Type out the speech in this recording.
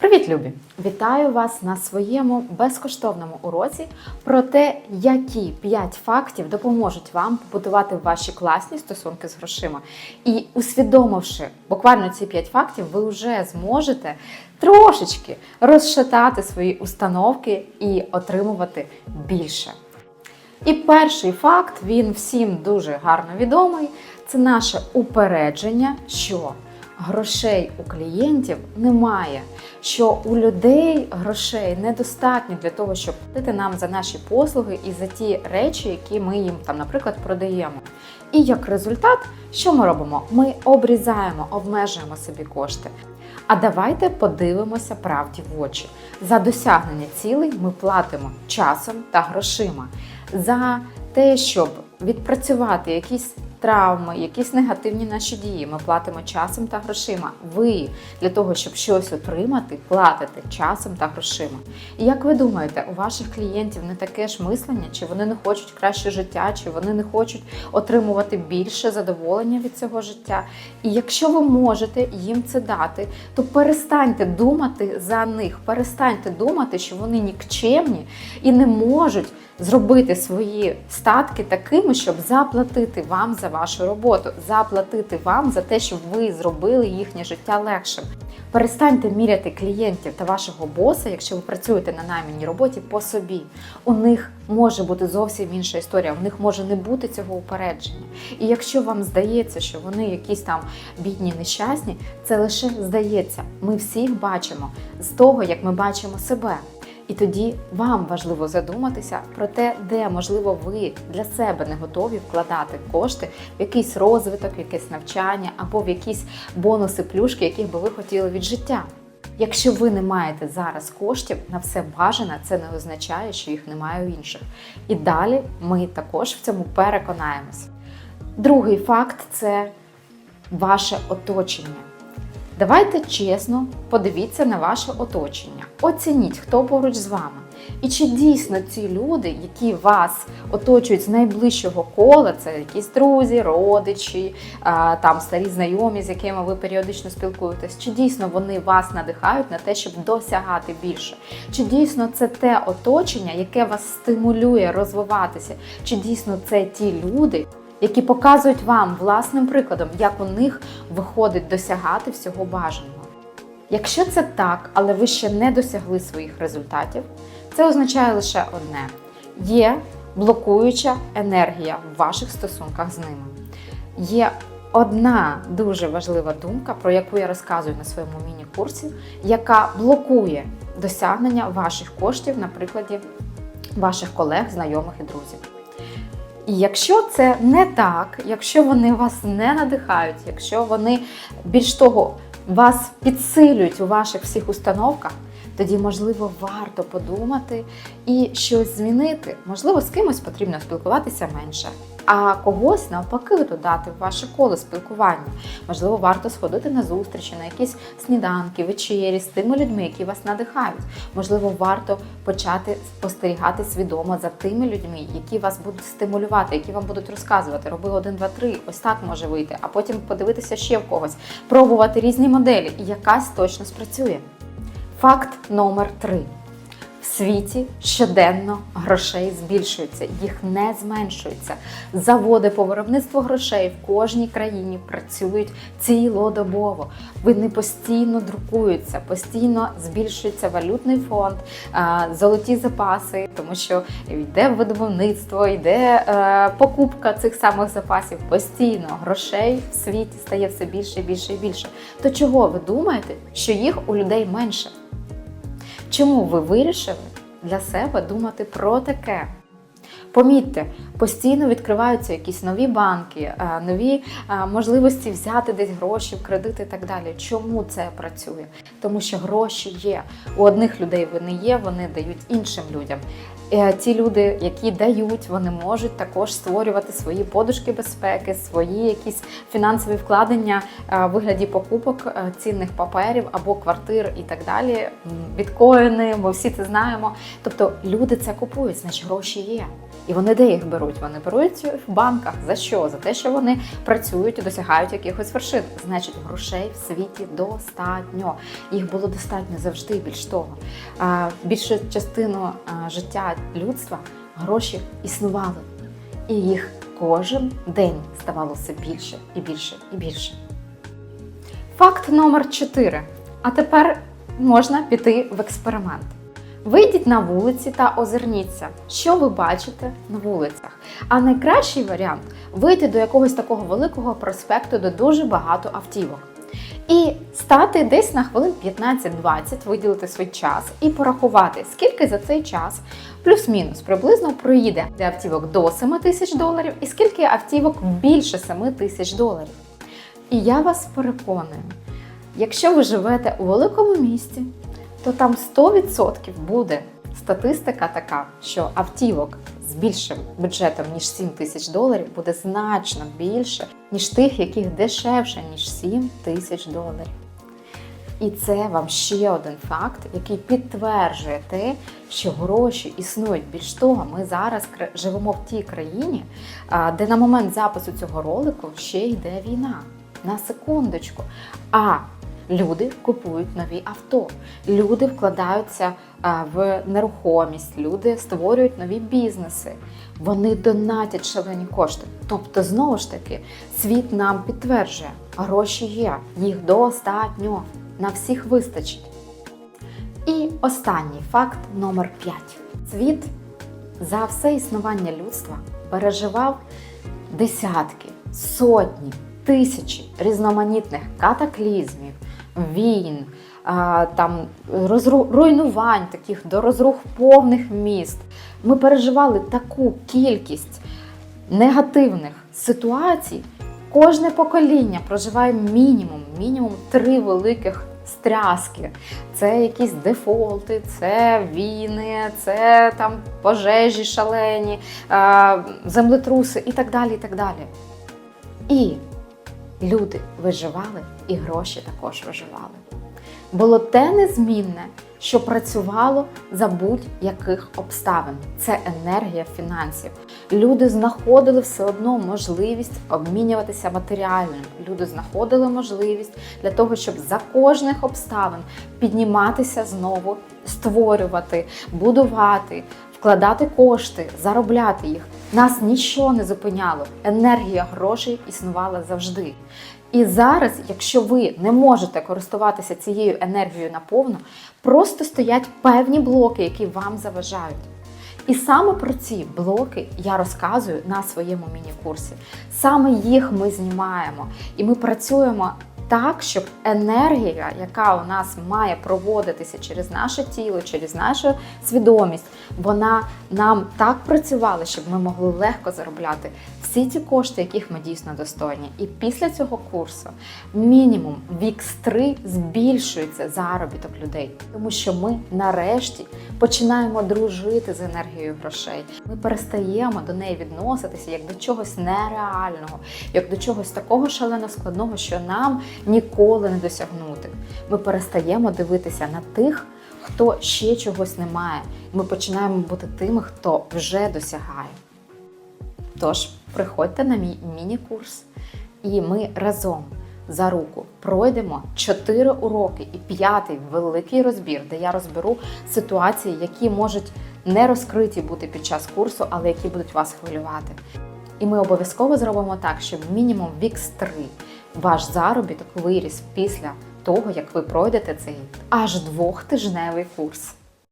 Привіт, любі! Вітаю вас на своєму безкоштовному уроці про те, які 5 фактів допоможуть вам побудувати ваші класні стосунки з грошима. І усвідомивши буквально ці 5 фактів, ви вже зможете трошечки розшатати свої установки і отримувати більше. І перший факт, він всім дуже гарно відомий, це наше упередження, що грошей у клієнтів немає, що у людей грошей недостатньо для того, щоб платити нам за наші послуги і за ті речі, які ми їм там, наприклад, продаємо. І як результат, що ми робимо? Ми обрізаємо, обмежуємо собі кошти. А давайте подивимося правді в очі. За досягнення цілей ми платимо часом та грошима. За те, щоб відпрацювати якісь травми, якісь негативні наші дії, ми платимо часом та грошима. Ви для того, щоб щось отримати, платите часом та грошима. І як ви думаєте, у ваших клієнтів не таке ж мислення, чи вони не хочуть краще життя, чи вони не хочуть отримувати більше задоволення від цього життя? І якщо ви можете їм це дати, то перестаньте думати за них, перестаньте думати, що вони нікчемні і не можуть зробити свої статки такими, щоб заплатити вам за вашу роботу, заплатити вам за те, щоб ви зробили їхнє життя легшим. Перестаньте міряти клієнтів та вашого боса, якщо ви працюєте на найманій роботі по собі. У них може бути зовсім інша історія, у них може не бути цього упередження. І якщо вам здається, що вони якісь там бідні, нещасні, це лише здається. Ми всіх бачимо з того, як ми бачимо себе. І тоді вам важливо задуматися про те, де можливо ви для себе не готові вкладати кошти в якийсь розвиток, в якесь навчання або в якісь бонуси, плюшки, яких би ви хотіли від життя. Якщо ви не маєте зараз коштів на все бажане, це не означає, що їх немає у інших. І далі ми також в цьому переконаємось. Другий факт це ваше оточення. Давайте чесно подивіться на ваше оточення. Оцініть, хто поруч з вами. І чи дійсно ці люди, які вас оточують з найближчого кола, це якісь друзі, родичі, там старі знайомі, з якими ви періодично спілкуєтесь, чи дійсно вони вас надихають на те, щоб досягати більше? Чи дійсно це те оточення, яке вас стимулює розвиватися? Чи дійсно це ті люди, які показують вам власним прикладом, як у них виходить досягати всього бажаного. Якщо це так, але ви ще не досягли своїх результатів, це означає лише одне: є блокуюча енергія в ваших стосунках з ними. Є одна дуже важлива думка, про яку я розказую на своєму міні-курсі, яка блокує досягнення ваших коштів на прикладі ваших колег, знайомих і друзів. І якщо це не так, якщо вони вас не надихають, якщо вони більш того вас підсилюють у ваших всіх установках, тоді, можливо, варто подумати і щось змінити. Можливо, з кимось потрібно спілкуватися менше, а когось навпаки додати в ваше коло спілкування. Можливо, варто сходити на зустрічі, на якісь сніданки, вечері з тими людьми, які вас надихають. Можливо, варто почати спостерігати свідомо за тими людьми, які вас будуть стимулювати, які вам будуть розказувати. Роби один, два, три, ось так може вийти, а потім подивитися ще в когось, пробувати різні моделі, і якась точно спрацює. Факт номер три. В світі щоденно грошей збільшується, їх не зменшується. Заводи по виробництву грошей в кожній країні працюють цілодобово. Вони постійно друкуються, постійно збільшується валютний фонд, золоті запаси, тому що йде видобувництво, йде е, покупка цих самих запасів. Постійно грошей в світі стає все більше більше і більше. То чого ви думаєте, що їх у людей менше? Чому ви вирішили для себе думати про таке? Помітьте, постійно відкриваються якісь нові банки, е, нові е, можливості взяти десь гроші, кредити і так далі. Чому це працює? Тому що гроші є. У одних людей вони є, вони дають іншим людям. Е, Ті люди, які дають, вони можуть також створювати свої подушки безпеки, свої якісь фінансові вкладення е, в вигляді покупок е, цінних паперів або квартир і так далі. Біткоїни, ми всі це знаємо. Тобто люди це купують, значить гроші є. І вони де їх беруть? Вони беруть в банках. За що? За те, що вони працюють і досягають якихось вершин. Значить, грошей в світі достатньо. Їх було достатньо завжди. Більш того, більшу частину життя людства гроші існували, і їх кожен день ставало все більше і більше і більше. Факт номер 4. А тепер можна піти в експеримент. Вийдіть на вулиці та озирніться, що ви бачите на вулицях. А найкращий варіант вийти до якогось такого великого проспекту, де дуже багато автівок. І стати десь на хвилин 15-20, виділити свій час і порахувати, скільки за цей час плюс-мінус приблизно проїде автівок до 7 тисяч доларів і скільки автівок більше 7 тисяч доларів. І я вас переконую, якщо ви живете у великому місті, то там 100% буде статистика така, що автівок з більшим бюджетом, ніж 7 тисяч доларів, буде значно більше, ніж тих, яких дешевше, ніж 7 тисяч доларів. І це вам ще один факт, який підтверджує те, що гроші існують. Більш того, ми зараз живемо в тій країні, де на момент запису цього ролику ще йде війна. На секундочку. А люди купують нові авто, люди вкладаються в нерухомість, люди створюють нові бізнеси. Вони донатять шалені кошти. Тобто, знову ж таки, світ нам підтверджує, гроші є, їх достатньо, на всіх вистачить. І останній факт номер 5. Світ за все існування людства переживав десятки, сотні, тисячі різноманітних катаклізмів, війн, там руйнувань таких до розрух повних міст. Ми переживали таку кількість негативних ситуацій. Кожне покоління проживає мінімум, мінімум три великих стряски. Це якісь дефолти, це війни, це там пожежі шалені, землетруси і так далі. І так далі. Люди виживали, і гроші також виживали. Було те незмінне, що працювало за будь-яких обставин. Це енергія фінансів. Люди знаходили все одно можливість обмінюватися матеріальним. Люди знаходили можливість для того, щоб за кожних обставин підніматися знову, створювати, будувати, вкладати кошти, заробляти їх. Нас нічого не зупиняло. Енергія грошей існувала завжди. І зараз, якщо ви не можете користуватися цією енергією наповну, просто стоять певні блоки, які вам заважають. І саме про ці блоки я розказую на своєму міні-курсі. Саме їх ми знімаємо, і ми працюємо так, щоб енергія, яка у нас має проводитися через наше тіло, через нашу свідомість, вона нам так працювала, щоб ми могли легко заробляти всі ці кошти, яких ми дійсно достойні. І після цього курсу мінімум в X3 збільшується заробіток людей, тому що ми нарешті починаємо дружити з енергією грошей. Ми перестаємо до неї відноситися як до чогось нереального, як до чогось такого шалено складного, що нам ніколи не досягнути. Ми перестаємо дивитися на тих, хто ще чогось не має. Ми починаємо бути тими, хто вже досягає. Тож приходьте на мій міні-курс, і ми разом за руку пройдемо 4 уроки і п'ятий великий розбір, де я розберу ситуації, які можуть не розкриті бути під час курсу, але які будуть вас хвилювати. І ми обов'язково зробимо так, щоб мінімум в X3 ваш заробіток виріс після того, як ви пройдете цей аж двохтижневий курс.